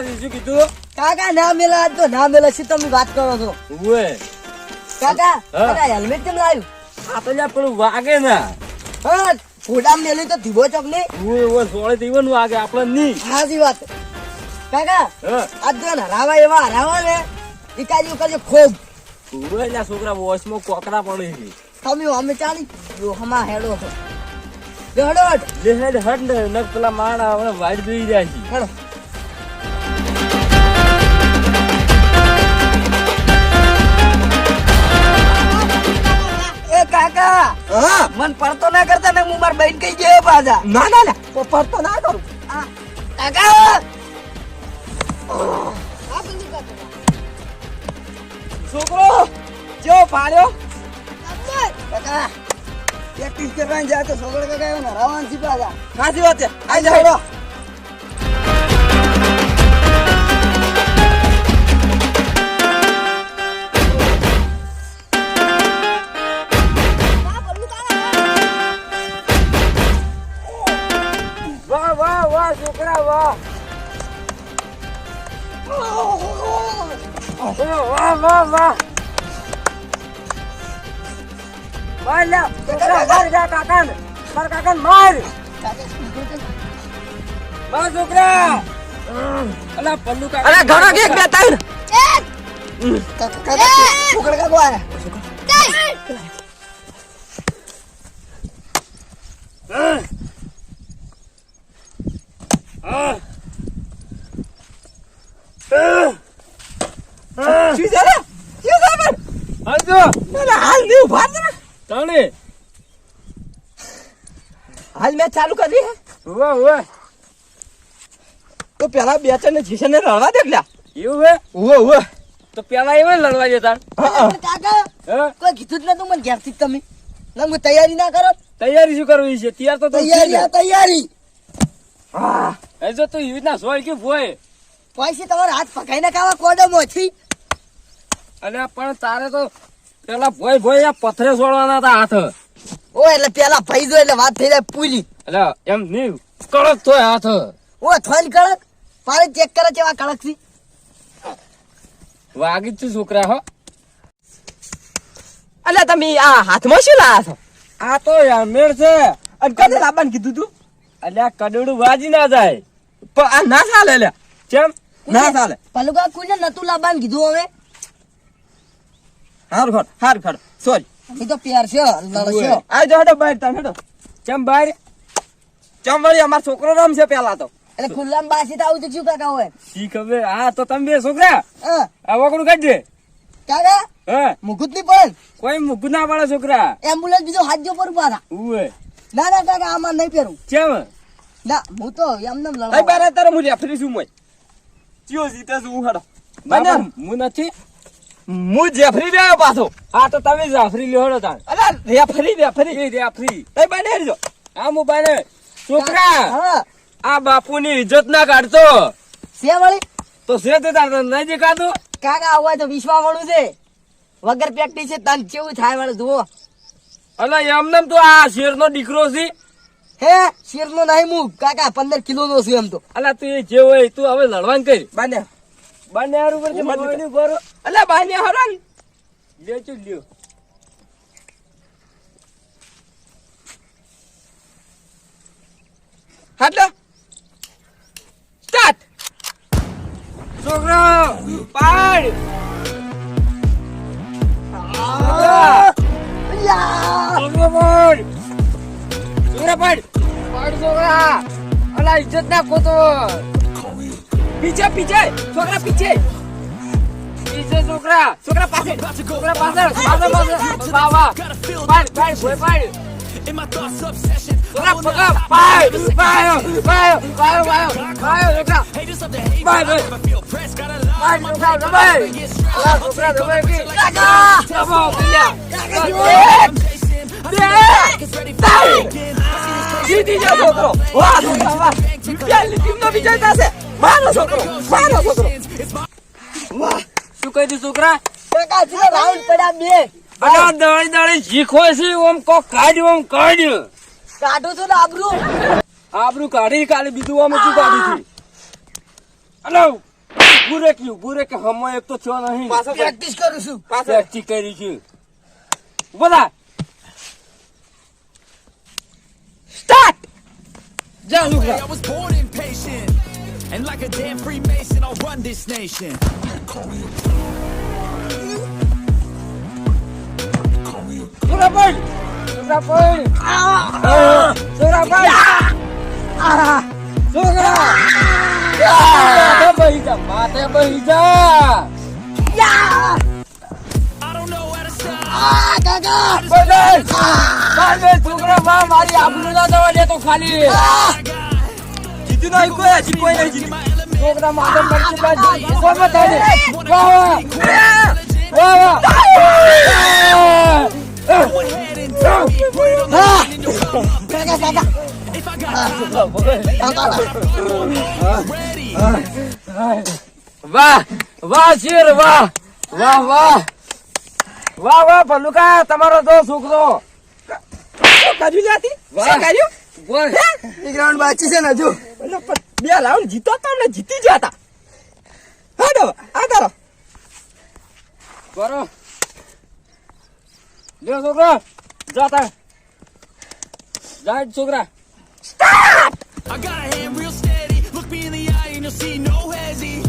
આપણે શું કીધું? કાકા ના મેલા તો ના મેલા છે તમે વાત કરો છો? ઉવે. કાકા કાકા હેલ્મેટ કેમ લાવ્યું? આપણે પણ વાગે ના. હા ફોડામ મેલી તો ધીબો ચોક ને? ઉવે ઉવે સોળે દીવન વાગે આપણે ની. સાચી વાત. કાકા આજ તો હરાવા એવા હરાવા ને ઇકાજી ઉકાજી ખૂબ. લ્યા છોકરા વોશમાં કોકરા પડે છે. તમે અમે ચાલી જો હમા હેડો છો. હેડો હેડ. હેડ હટ ને નક પેલા માણ હવે વાઈટ બી જાય છે. હેડો. કાકા. હા. મન પડતો ના કરતા ને હું માર બહેન કઈ ગયો પાછા. ના ના ના. તો પડતો ના કરું. કાકા. છોકરો જો પાડ્યો. કાકા પ્રેક્ટિસ કરવા જાય તો છોકરો કાકા એવા રવાન છે પાછા. સાચી વાત છે. આઈ જાઓ વાહ વાહ વાહ વાહ માર લ્યા છોકરા માર જા કાકા ને માર કાકા ને માર માર છોકરા અલા પલ્લુ કાકા અલા ઘણો કે બે ત્રણ. કાકા કાકા છોકરા કાકો આયા શું છે શું છે હાલજો હાલ નહીં ઊભા ને તાણે હાલ ચાલુ કરી તો પેલા બે રડવા દે એવું હે ઉવે તો પેલા એવા લડવા જતા કાકા કોઈ કીધું જ નતું મને ઘેરથી તમે ના તૈયારી ના કરો તૈયારી શું કરવી છે તૈયાર તો તૈયારી તૈયારી. એ જો તું એવી રીતના સોય કે ભોય. પૈસે તમારા હાથ પકાઈને ખાવા કોડમ ઓછી અને પણ તારે તો પેલા ભોય ભોય પથરે છોડવાના હતા હાથ. ઓ એટલે પેલા ભાઈ જો એટલે વાત થઈ જાય પૂરી. એટલે એમ નહીં. કડક થોય હાથ. ઓ થોન કડક? પારે ચેક કરે કેવા કડકથી વાગી જ છોકરા હો. અલ્યા તમે આ હાથમાં શું લાયા છો? આ તો યાર મેળ છે. અને કદે લાવવાનું કીધું તું? એટલે કડડું વાજી ના જાય. પણ આ ના ચાલે લ્યા. કેમ? ના ચાલે. પલુકા કુને નતું લાબાન કીધું હવે? હાર ખડ હાર ખડ સોરી. એ તો પ્યાર છે લડશો આ જો હડો બહાર તા હડો. કેમ બહાર? ચમ વળી? અમાર છોકરો રમશે પેલા તો. એટલે ખુલ્લામ બાસી તો આવું શું કાકા હોય? શી ખબર? હા તો તમે બે છોકરા. આ વગડું કાઢજે કાકા હા. મુકુતની પણ કોઈ મુગુત ના પાડે છોકરા. એમ્બ્યુલન્સ બીજો હાથ જો પર પાછા ઉવે. ના ના કાકા આમાં નહીં પહેરું. કેમ? ના હું તો એમને લડવા બાર તારે હું રેફરી છું મોય. ચિયો જીતે છું હું હેડો મને હું નથી. હું જેફરી રહ્યો પાછો. આ તો તમે જેફરી હેડો તાણ. અરે રેફરી રેફરી. એ રહ્યા તઈ બાને હેડજો. આ મોબાઈલ છોકરા હા આ બાપુની ઇજ્જત ના કાઢતો. સે વળી તો સે તે તાર નહીં દેખાતું? કાકા આવા હોય તો વિશ્વા વાળું છે. વગર પ્રેક્ટિસ છે તન કેવું થાય વાળું જુઓ. અલા એમને તો આ શેરનો દીકરો છે. હે શેર નો નહીં મુક કાકા પંદર કિલો નો છે એમ તો. અલા તું એ જે હોય તું હવે લડવાનું કરી. બાને. બાને હારું પર હું કરો અલા બાને હરણ. લે ચુ લ્યો. હાટલો ઇજ્જત ના ખોતો પીછે પીછે છોકરા પીછે પીછે છોકરા છોકરા પાસે છોકરા પાછળ પાછળ પાછળ વાહ વાહ પાડ પાડ ભોય પાડ છોકરા પકડ પાડ પાડ પાડ પાડ પાડ પાડ છોકરા પાડ પાડ પાડ છોકરા દબાઈ અલા છોકરા દબાઈ કે કાકા ચાબો પિયા જીતી જા છોકરો વાહ વાહ પેલી ટીમનો વિજય થશે મારો છોકરો મારો છોકરો વાહ શું કહી દીધું છોકરા કાકા છે રાઉન્ડ પડ્યા બે અલા દળી દળી શીખો છે ઓમ કો કાઢ્યું ઓમ કાઢ્યું કાઢું છું ને આબરું આબરૂ કાઢી કાલે બીજું અમે શું કાઢી છે અને ગુરે કે ગુરે કે હમો એક તો છો નહીં. પ્રેક્ટિસ કરું છું પ્રેક્ટિસ કરી છું બધા John Lucas. I was born impatient. And like a damn Freemason, I'll run this nation. Surabaya! Surabaya! Ah! Surabaya! Ah! Surabaya! Ah! Bahija! Mata bahija! Ya! I don't know how to stop. Ah, gaga! Benar! Ah! બાંધે છોકરા માં મારી ના જવા દે તો ખાલી. જીત્યું નહીં કોઈ હજી કોઈ નહીં જીત્યું છોકરા માથે મરચી બાજી કોમે થાય વાહ. વાહ વાહ. વાહ વાહ શેર વાહ. વાહ વાહ. વાહ વાહ ભલુકા તમારો તો છોકરો. કાજુ જાતી વાહ. કાજુ વાહ. એક રાઉન્ડ બાકી છે ને હજુ એટલે પણ બે રાઉન્ડ જીતો તો અમને જીતી ગયા હતા હાડો આ તારો કરો લ્યો છોકરો જાતા જાય છોકરા I got a hand real steady. Look me in the eye and you'll see no hezzy.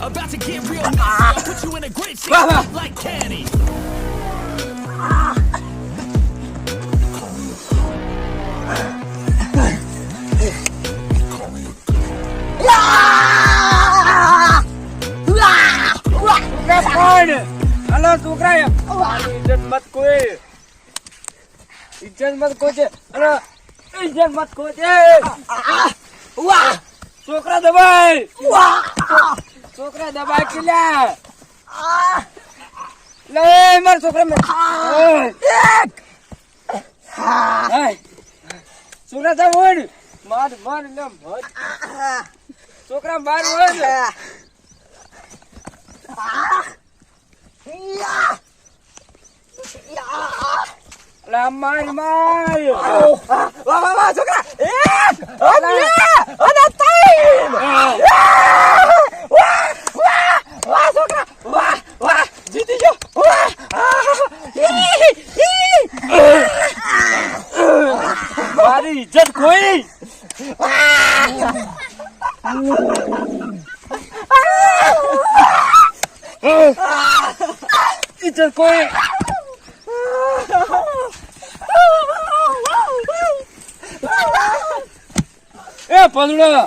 About to get real messy. I'll put you in a great state like Kenny. પણ હલો છોકરા ઇજ્જત મત કોઈ. ઇજ્જત મત કોઈ છે. Hello. ઇજ્જત મત કોઈ છે. છોકરા દબાઈ છોકરા દબાઈ કિલ્લા લે માર છોકરા મે. એક. છોકરા જા વળ માર માર લે મત છોકરા માર વળ માર વાહ વાહ વાહ છોકરા. એક અને અને ત્રણ વાહ વાહ વાહ છોકરા. વાહ વાહ જીતી ગયો. વાહ ઈ, ઈ. મારી ઇજ્જત કોઈ. ઇજ્જત કોઈ એ પંદડો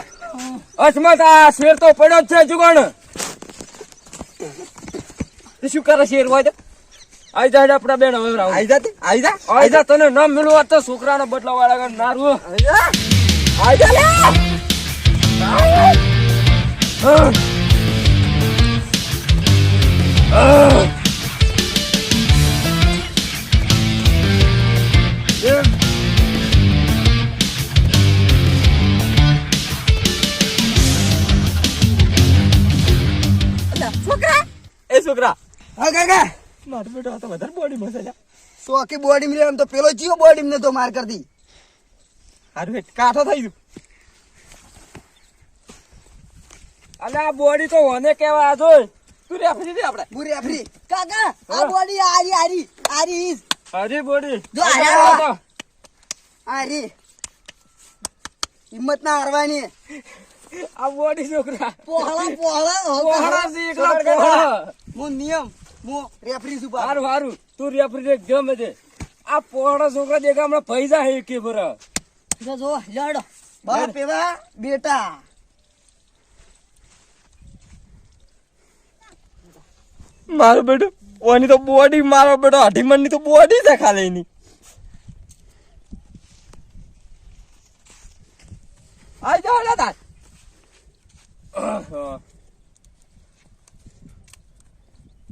અસમત આ શેર તો પડ્યો જ છે જુગણ. શું કરે શેર હોય આઈ જા આપડા બેન હવે રાવ આઈ જા આઈ જા. આઈ જા તને ન મળવા તો છોકરાનો બદલા વાળા નારું આઈ જા. આઈ જા. લે કાકા. મારો બેટો તો વધારે બોડી મસાલા સોકી બોડી મિલે એમ તો પેલો ચિયો બોડી ને તો માર કરતી. હારું હેઠ કાઠો થઈ ગયું. અલે આ બોડી તો મને કેવા આ તું રેફરી દે આપણે? બુરી આફરી કાકા આ બોડી આરી આરી આરી ઈસ હરી બોડી જો આયા. આરી હિંમત ના હારવાની. આ બોડી છોકરા. પોહળા પોહળા પોહળા છે પોહળા. હું નિયમ. હું રેફરી બા. હારું હારું. તું રેફરી રે ગમે છે આ પોહળા છોકરા દેખા હમણાં પૈસા હે કે બરા. જો જો લડ. બેટા. મારો બેટો ઓની તો બોડી મારો બેટો અઢીમણની તો બોડી છે ખાલી એની. આઈ જાઓ દાદા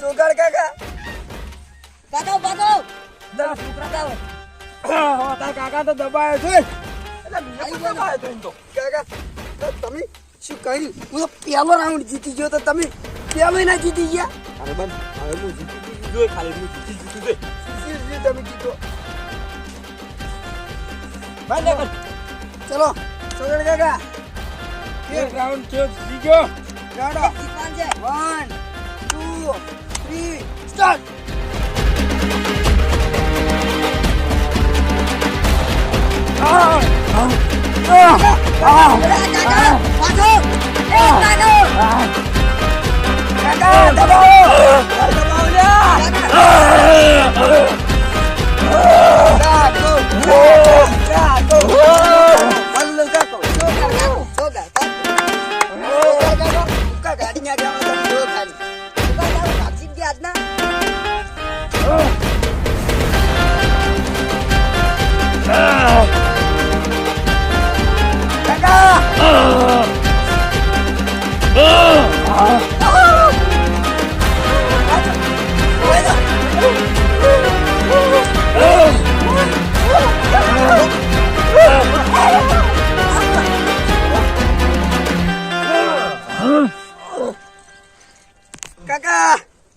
જુગાડ કાકા. કાકા પાકો દસ કાકા હોતા કાકા તો દબાયો છે. એટલે નહીં દબાયો તો તો. કાકા તમે શું કહી હું પહેલો રાઉન્ડ જીતી ગયો તો તમે પહેલો ના જીતી ગયા? અરે બન હવે હું જીતી ગયો ખાલી હું જીતી જીતી ગયો જીતી તમે જીતો. ભાઈ ચલો સોગડ કાકા. કે રાઉન્ડ થયો જીત્યો ચાલો 1 2 થ્રી સ્ટાર્ટ કાકા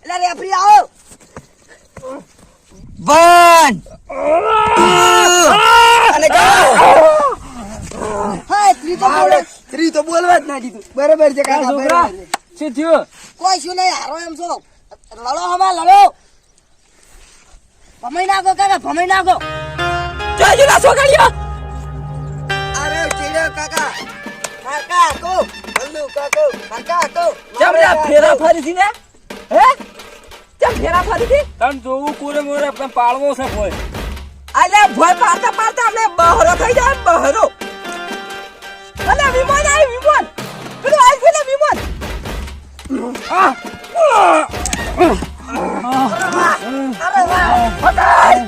એટલે રેફરી આવો. વન. અને હા થ્રી તો બોલે. થ્રી તો બોલવા જ ના દીધું. બરાબર છે કાકા છોકરા. શું થયું? કોઈ શું નહીં હારો એમ છો. લડો હમા લડો. ભમાઈ નાખો કાકા ભમાઈ નાખો. જોઈ લા છોકરીઓ. અરે ચીડ્યો કાકા. કાકા તો. બલ્લુ કાકો. કાકા તો. કેમ રે આ ફેરા ફરીથી ને? હે? કેમ ફેરા ફરીથી? તમ જોવું કોરે મોરે પણ પાળવો છે કોઈ. અલે ભોય પાડતા પાડતા આપણે બહરો થઈ જાય બહરો. અલે વિમાન આવી વિમાન. પેલું આઈ ગયું વિમાન. અરે વાહ બોલી.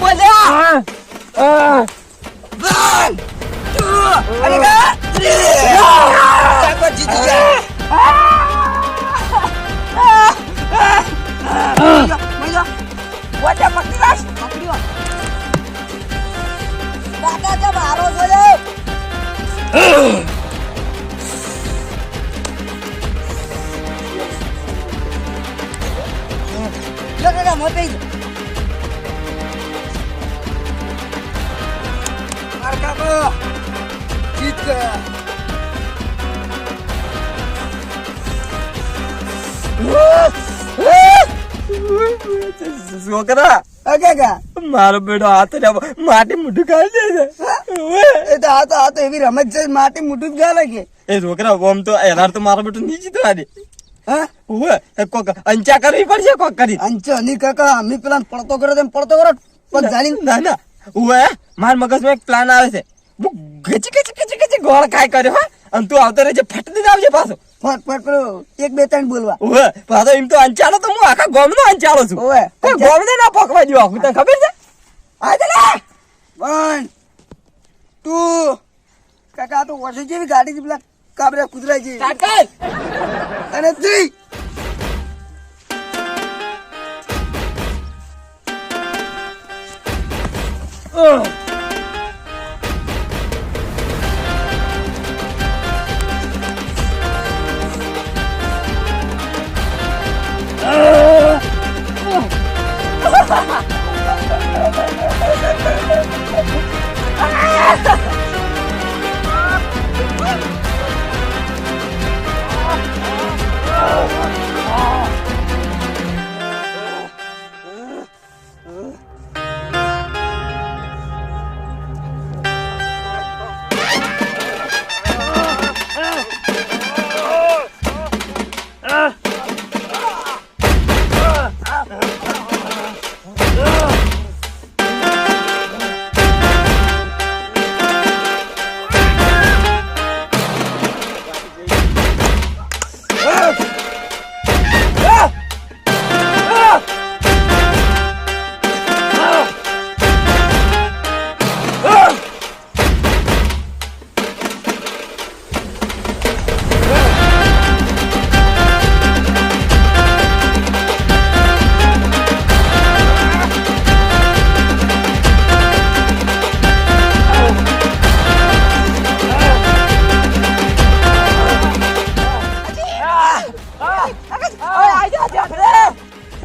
બોલ્યા વન ટુ અને થ્રી કાકો જીતી ગયા વોટા મારો બેટો હાથ માટી મુઠું ખાઈ દે છે. એ તો આ તો આ તો એવી રમત છે માટી મુઠું જ ગાલે કે? એ છોકરા ઓમ તો એનાર તો મારો બેટો નીચે તો આદે હા? કોક અંચા કરવી પડશે કોક કરી. અંચો ની કાકા અમે પેલા પડતો કરો તેમ પડતો કરો પણ જાણી ના ના. ઓવે માર મગજમાં એક પ્લાન આવે છે. હું ગચી ગચી ગચી ગચી ગોળ ખાય કર્યો હા. અને તું આવતો રહેજે ફટ દઈને આવજે પાછો. ફટ ફટ પેલો એક બે ત્રણ બોલવા. ઓહે પાછો એમ તો અંચાલો તો હું આખા ગોમનો અંચાલો છું. ઓહે કોઈ ગોમને ના પકવા દેવા હું તને ખબર છે? આજે લે! વન ટુ કાકા તો વર્ષે જેવી ગાડી છે પેલા કાબરે કુતરા છે કાકા! અને થ્રી Oh!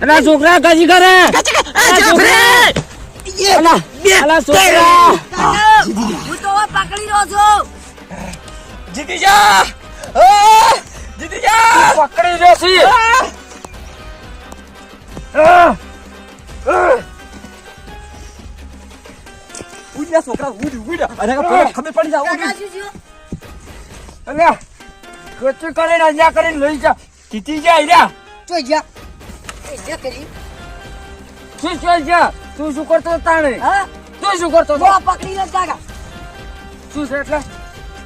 અલા છોકરા કજી કરે અલા છોકરા. અલા અલા છોકરા. હું તો પકડી રહ્યો છું. જીતી જા જીતી જા પકડી રહ્યો છે. ઉડ્યા છોકરા ઉડ ઉડ. અને ખબર પડી જા થયું? અલ્યા કચું કરીને અહીંયા કરીને લઈ જા. જીતી જાય અહીંયા જોઈ જા. જે કરી. શું છે? છે તું શું કરતો તાણે? હા? તું શું કરતો તો પકડી લે કાકા. શું છે એટલે?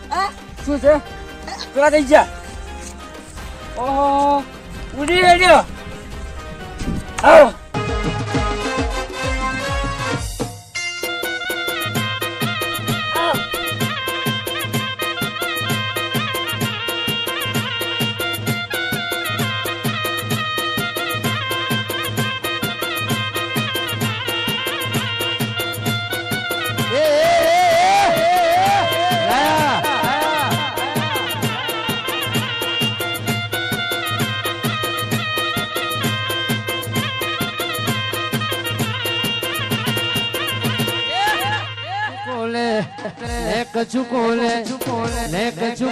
હા? શું છે? પેલા થઈ જા. ઓહો. ઉડી ગયો આવ કોલે ને કછુ